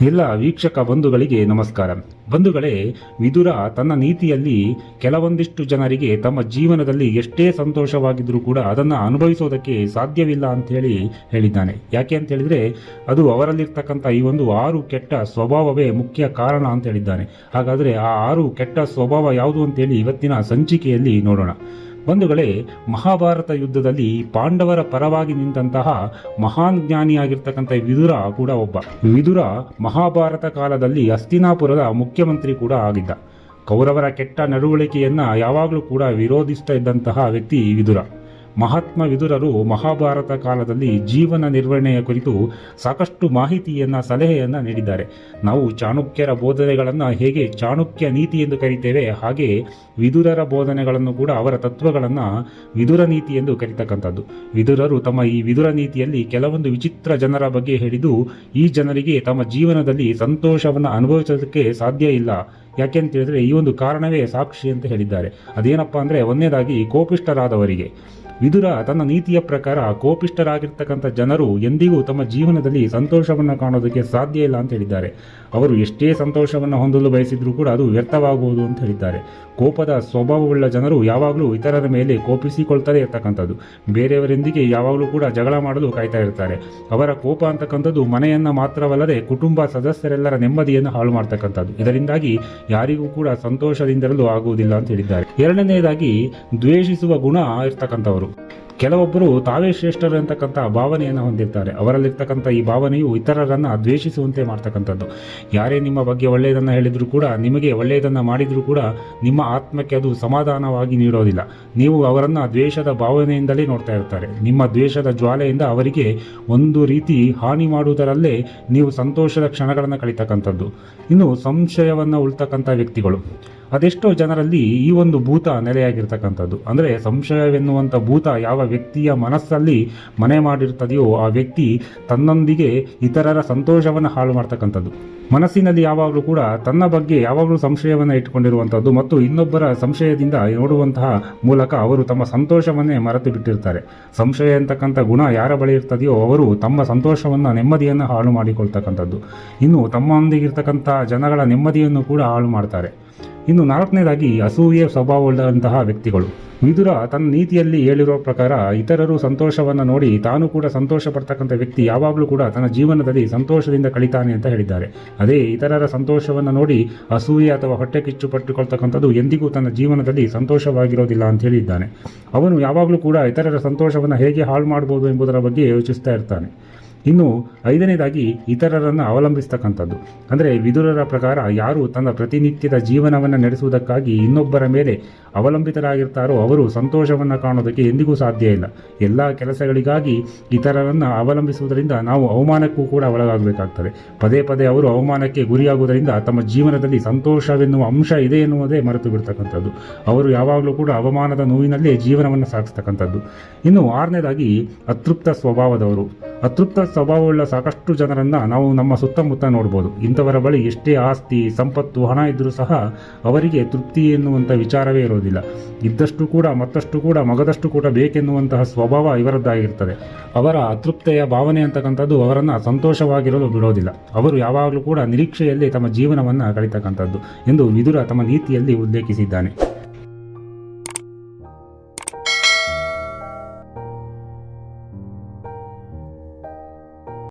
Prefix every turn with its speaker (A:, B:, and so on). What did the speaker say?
A: ಎಲ್ಲ ವೀಕ್ಷಕ ಬಂಧುಗಳಿಗೆ ನಮಸ್ಕಾರ. ಬಂಧುಗಳೇ, ವಿದುರ ತನ್ನ ನೀತಿಯಲ್ಲಿ ಕೆಲವೊಂದಿಷ್ಟು ಜನರಿಗೆ ತಮ್ಮ ಜೀವನದಲ್ಲಿ ಎಷ್ಟೇ ಸಂತೋಷವಾಗಿದ್ದರೂ ಕೂಡ ಅದನ್ನು ಅನುಭವಿಸೋದಕ್ಕೆ ಸಾಧ್ಯವಿಲ್ಲ ಅಂತ ಹೇಳಿ ಹೇಳಿದ್ದಾನೆ. ಯಾಕೆ ಅಂತ ಹೇಳಿದ್ರೆ ಅದು ಅವರಲ್ಲಿರ್ತಕ್ಕಂಥ ಈ ಒಂದು ಆರು ಕೆಟ್ಟ ಸ್ವಭಾವವೇ ಮುಖ್ಯ ಕಾರಣ ಅಂತ ಹೇಳಿದ್ದಾನೆ. ಹಾಗಾದರೆ ಆ ಆರು ಕೆಟ್ಟ ಸ್ವಭಾವ ಯಾವುದು ಅಂತೇಳಿ ಇವತ್ತಿನ ಸಂಚಿಕೆಯಲ್ಲಿ ನೋಡೋಣ. ಬಂಧುಗಳೇ, ಮಹಾಭಾರತ ಯುದ್ಧದಲ್ಲಿ ಪಾಂಡವರ ಪರವಾಗಿ ನಿಂತಹ ಮಹಾನ್ ಜ್ಞಾನಿಯಾಗಿರ್ತಕ್ಕಂಥ ವಿದುರ ಕೂಡ ಒಬ್ಬ. ವಿದುರ ಮಹಾಭಾರತ ಕಾಲದಲ್ಲಿ ಅಸ್ತಿನಾಪುರದ ಮುಖ್ಯಮಂತ್ರಿ ಕೂಡ ಆಗಿದ್ದ. ಕೌರವರ ಕೆಟ್ಟ ನಡವಳಿಕೆಯನ್ನು ಯಾವಾಗಲೂ ಕೂಡ ವಿರೋಧಿಸ್ತಾ ಇದ್ದಂತಹ ವ್ಯಕ್ತಿ ವಿದುರ. ಮಹಾತ್ಮ ವಿದುರರು ಮಹಾಭಾರತ ಕಾಲದಲ್ಲಿ ಜೀವನ ನಿರ್ವಹಣೆಯ ಕುರಿತು ಸಾಕಷ್ಟು ಮಾಹಿತಿಯನ್ನು, ಸಲಹೆಯನ್ನು ನೀಡಿದ್ದಾರೆ. ನಾವು ಚಾಣಕ್ಯರ ಬೋಧನೆಗಳನ್ನು ಹೇಗೆ ಚಾಣಕ್ಯ ನೀತಿ ಎಂದು ಕರಿತೇವೆ, ಹಾಗೆ ವಿದುರರ ಬೋಧನೆಗಳನ್ನು ಕೂಡ ಅವರ ತತ್ವಗಳನ್ನು ವಿದುರ ನೀತಿ ಎಂದು ಕರೀತಕ್ಕಂಥದ್ದು. ವಿದುರರು ತಮ್ಮ ಈ ವಿದುರ ನೀತಿಯಲ್ಲಿ ಕೆಲವೊಂದು ವಿಚಿತ್ರ ಜನರ ಬಗ್ಗೆ ಹೇಳಿದ್ದು, ಈ ಜನರಿಗೆ ತಮ್ಮ ಜೀವನದಲ್ಲಿ ಸಂತೋಷವನ್ನು ಅನುಭವಿಸೋದಕ್ಕೆ ಸಾಧ್ಯ ಇಲ್ಲ. ಯಾಕೆ ಅಂತ ಹೇಳಿದ್ರೆ ಈ ಒಂದು ಕಾರಣವೇ ಸಾಕ್ಷಿ ಅಂತ ಹೇಳಿದ್ದಾರೆ. ಅದೇನಪ್ಪ ಅಂದರೆ ಒಂದನೇದಾಗಿ ಕೋಪಿಷ್ಟರಾದವರಿಗೆ ವಿದುರ ತನ್ನ ನೀತಿಯ ಪ್ರಕಾರ ಕೋಪಿಷ್ಟರಾಗಿರ್ತಕ್ಕಂಥ ಜನರು ಎಂದಿಗೂ ತಮ್ಮ ಜೀವನದಲ್ಲಿ ಸಂತೋಷವನ್ನು ಕಾಣೋದಕ್ಕೆ ಸಾಧ್ಯ ಇಲ್ಲ ಅಂತ ಹೇಳಿದ್ದಾರೆ. ಅವರು ಎಷ್ಟೇ ಸಂತೋಷವನ್ನು ಹೊಂದಲು ಬಯಸಿದ್ರೂ ಕೂಡ ಅದು ವ್ಯರ್ಥವಾಗುವುದು ಅಂತ ಹೇಳಿದ್ದಾರೆ. ಕೋಪದ ಸ್ವಭಾವವುಳ್ಳ ಜನರು ಯಾವಾಗಲೂ ಇತರರ ಮೇಲೆ ಕೋಪಿಸಿಕೊಳ್ತಾರೆ ಇರ್ತಕ್ಕಂಥದ್ದು. ಬೇರೆಯವರೊಂದಿಗೆ ಯಾವಾಗಲೂ ಕೂಡ ಜಗಳ ಮಾಡಲು ಕಾಯ್ತಾ ಇರ್ತಾರೆ. ಅವರ ಕೋಪ ಅಂತಕ್ಕಂಥದ್ದು ಮನೆಯನ್ನು ಮಾತ್ರವಲ್ಲದೆ ಕುಟುಂಬ ಸದಸ್ಯರೆಲ್ಲರ ನೆಮ್ಮದಿಯನ್ನು ಹಾಳು ಮಾಡ್ತಕ್ಕಂಥದ್ದು. ಇದರಿಂದಾಗಿ ಯಾರಿಗೂ ಕೂಡ ಸಂತೋಷದಿಂದಿರಲು ಆಗುವುದಿಲ್ಲ ಅಂತ ಹೇಳಿದ್ದಾರೆ. ಎರಡನೆಯದಾಗಿ ದ್ವೇಷಿಸುವ ಗುಣ ಇರ್ತಕ್ಕಂಥವರು. করুক ಕೆಲವೊಬ್ಬರು ತಾವೇ ಶ್ರೇಷ್ಠರು ಅಂತಕ್ಕಂಥ ಭಾವನೆಯನ್ನು ಹೊಂದಿರ್ತಾರೆ. ಅವರಲ್ಲಿರ್ತಕ್ಕಂಥ ಈ ಭಾವನೆಯು ಇತರರನ್ನು ದ್ವೇಷಿಸುವಂತೆ ಮಾಡ್ತಕ್ಕಂಥದ್ದು. ಯಾರೇ ನಿಮ್ಮ ಬಗ್ಗೆ ಒಳ್ಳೆಯದನ್ನು ಹೇಳಿದರೂ ಕೂಡ, ನಿಮಗೆ ಒಳ್ಳೆಯದನ್ನು ಮಾಡಿದರೂ ಕೂಡ ನಿಮ್ಮ ಆತ್ಮಕ್ಕೆ ಅದು ಸಮಾಧಾನವಾಗಿ ನೀಡೋದಿಲ್ಲ. ನೀವು ಅವರನ್ನು ದ್ವೇಷದ ಭಾವನೆಯಿಂದಲೇ ನೋಡ್ತಾ ಇರ್ತಾರೆ. ನಿಮ್ಮ ದ್ವೇಷದ ಜ್ವಾಲೆಯಿಂದ ಅವರಿಗೆ ಒಂದು ರೀತಿ ಹಾನಿ ಮಾಡುವುದರಲ್ಲೇ ನೀವು ಸಂತೋಷದ ಕ್ಷಣಗಳನ್ನು ಕಳೀತಕ್ಕಂಥದ್ದು. ಇನ್ನು ಸಂಶಯವನ್ನು ಉಳ್ತಕ್ಕಂಥ ವ್ಯಕ್ತಿಗಳು. ಅದೆಷ್ಟೋ ಜನರಲ್ಲಿ ಈ ಒಂದು ಭೂತ ನೆಲೆಯಾಗಿರ್ತಕ್ಕಂಥದ್ದು. ಅಂದರೆ ಸಂಶಯವೆನ್ನುವಂಥ ಭೂತ ಯಾವ ವ್ಯಕ್ತಿಯ ಮನಸ್ಸಲ್ಲಿ ಮನೆ ಮಾಡಿರ್ತದೆಯೋ ಆ ವ್ಯಕ್ತಿ ತನ್ನೊಂದಿಗೆ ಇತರರ ಸಂತೋಷವನ್ನು ಹಾಳು ಮಾಡ್ತಕ್ಕಂಥದ್ದು. ಮನಸ್ಸಿನಲ್ಲಿ ಯಾವಾಗಲೂ ಕೂಡ ತನ್ನ ಬಗ್ಗೆ ಯಾವಾಗಲೂ ಸಂಶಯವನ್ನು ಇಟ್ಟುಕೊಂಡಿರುವಂಥದ್ದು ಮತ್ತು ಇನ್ನೊಬ್ಬರ ಸಂಶಯದಿಂದ ನೋಡುವಂತಹ ಮೂಲಕ ಅವರು ತಮ್ಮ ಸಂತೋಷವನ್ನೇ ಮರೆತು ಬಿಟ್ಟಿರ್ತಾರೆ. ಸಂಶಯ ಅಂತಕ್ಕಂಥ ಗುಣ ಯಾರ ಬಳಿ ಇರ್ತದೆಯೋ ಅವರು ತಮ್ಮ ಸಂತೋಷವನ್ನು, ನೆಮ್ಮದಿಯನ್ನು ಹಾಳು ಮಾಡಿಕೊಳ್ತಕ್ಕಂಥದ್ದು. ಇನ್ನು ತಮ್ಮೊಂದಿಗಿರ್ತಕ್ಕಂಥ ಜನಗಳ ನೆಮ್ಮದಿಯನ್ನು ಕೂಡ ಹಾಳು ಮಾಡ್ತಾರೆ. ಇನ್ನು ನಾಲ್ಕನೇದಾಗಿ ಅಸೂಯೆ ಸ್ವಭಾವವುಳ್ಳಂತಹ ವ್ಯಕ್ತಿಗಳು. ವಿದುರ ತನ್ನ ನೀತಿಯಲ್ಲಿ ಹೇಳಿರೋ ಪ್ರಕಾರ ಇತರರು ಸಂತೋಷವನ್ನು ನೋಡಿ ತಾನು ಕೂಡ ಸಂತೋಷ ಪಡ್ತಕ್ಕಂಥ ವ್ಯಕ್ತಿ ಯಾವಾಗಲೂ ಕೂಡ ತನ್ನ ಜೀವನದಲ್ಲಿ ಸಂತೋಷದಿಂದ ಕಳಿತಾನೆ ಅಂತ ಹೇಳಿದ್ದಾರೆ. ಅದೇ ಇತರರ ಸಂತೋಷವನ್ನು ನೋಡಿ ಅಸೂಯೆ ಅಥವಾ ಹೊಟ್ಟೆ ಕಿಚ್ಚು ಪಟ್ಟುಕೊಳ್ತಕ್ಕಂಥದ್ದು ಎಂದಿಗೂ ತನ್ನ ಜೀವನದಲ್ಲಿ ಸಂತೋಷವಾಗಿರೋದಿಲ್ಲ ಅಂತ ಹೇಳಿದ್ದಾನೆ. ಅವನು ಯಾವಾಗಲೂ ಕೂಡ ಇತರರ ಸಂತೋಷವನ್ನು ಹೇಗೆ ಹಾಳು ಮಾಡ್ಬೋದು ಎಂಬುದರ ಬಗ್ಗೆ ಯೋಚಿಸ್ತಾ ಇರ್ತಾನೆ. ಇನ್ನು ಐದನೇದಾಗಿ ಇತರರನ್ನು ಅವಲಂಬಿಸ್ತಕ್ಕಂಥದ್ದು. ಅಂದರೆ ವಿದುರರ ಪ್ರಕಾರ ಯಾರು ತನ್ನ ಪ್ರತಿನಿತ್ಯದ ಜೀವನವನ್ನು ನಡೆಸುವುದಕ್ಕಾಗಿ ಇನ್ನೊಬ್ಬರ ಮೇಲೆ ಅವಲಂಬಿತರಾಗಿರ್ತಾರೋ ಅವರು ಸಂತೋಷವನ್ನು ಕಾಣೋದಕ್ಕೆ ಎಂದಿಗೂ ಸಾಧ್ಯ ಇಲ್ಲ. ಎಲ್ಲ ಕೆಲಸಗಳಿಗಾಗಿ ಇತರರನ್ನು ಅವಲಂಬಿಸುವುದರಿಂದ ನಾವು ಅವಮಾನಕ್ಕೂ ಕೂಡ ಒಳಗಾಗಬೇಕಾಗ್ತದೆ. ಪದೇ ಪದೇ ಅವರು ಅವಮಾನಕ್ಕೆ ಗುರಿಯಾಗುವುದರಿಂದ ತಮ್ಮ ಜೀವನದಲ್ಲಿ ಸಂತೋಷವೆನ್ನುವ ಅಂಶ ಇದೆ ಎನ್ನುವುದೇ ಮರೆತು ಬಿಡ್ತಕ್ಕಂಥದ್ದು. ಅವರು ಯಾವಾಗಲೂ ಕೂಡ ಅವಮಾನದ ನೋವಿನಲ್ಲೇ ಜೀವನವನ್ನು ಸಾಗಿಸ್ತಕ್ಕಂಥದ್ದು. ಇನ್ನು ಆರನೇದಾಗಿ ಅತೃಪ್ತ ಸ್ವಭಾವದವರು. ಅತೃಪ್ತ ಸ್ವಭಾವವುಳ್ಳ ಸಾಕಷ್ಟು ಜನರನ್ನ ನಾವು ನಮ್ಮ ಸುತ್ತಮುತ್ತ ನೋಡ್ಬೋದು. ಇಂಥವರ ಬಳಿ ಎಷ್ಟೇ ಆಸ್ತಿ, ಸಂಪತ್ತು, ಹಣ ಇದ್ದರೂ ಸಹ ಅವರಿಗೆ ತೃಪ್ತಿ ಎನ್ನುವಂಥ ವಿಚಾರವೇ ಇರೋದಿಲ್ಲ. ಇದ್ದಷ್ಟು ಕೂಡ, ಮತ್ತಷ್ಟು ಕೂಡ, ಮಗದಷ್ಟು ಕೂಡ ಬೇಕೆನ್ನುವಂತಹ ಸ್ವಭಾವ ಇವರದ್ದಾಗಿರ್ತದೆ. ಅವರ ಅತೃಪ್ತೆಯ ಭಾವನೆ ಅಂತಕ್ಕಂಥದ್ದು ಅವರನ್ನು ಸಂತೋಷವಾಗಿರಲು ಬಿಡೋದಿಲ್ಲ. ಅವರು ಯಾವಾಗಲೂ ಕೂಡ ನಿರೀಕ್ಷೆಯಲ್ಲಿ ತಮ್ಮ ಜೀವನವನ್ನು ಕಳಿತಕ್ಕಂಥದ್ದು ಎಂದು ವಿದುರ ತಮ್ಮ ನೀತಿಯಲ್ಲಿ ಉಲ್ಲೇಖಿಸಿದ್ದಾನೆ.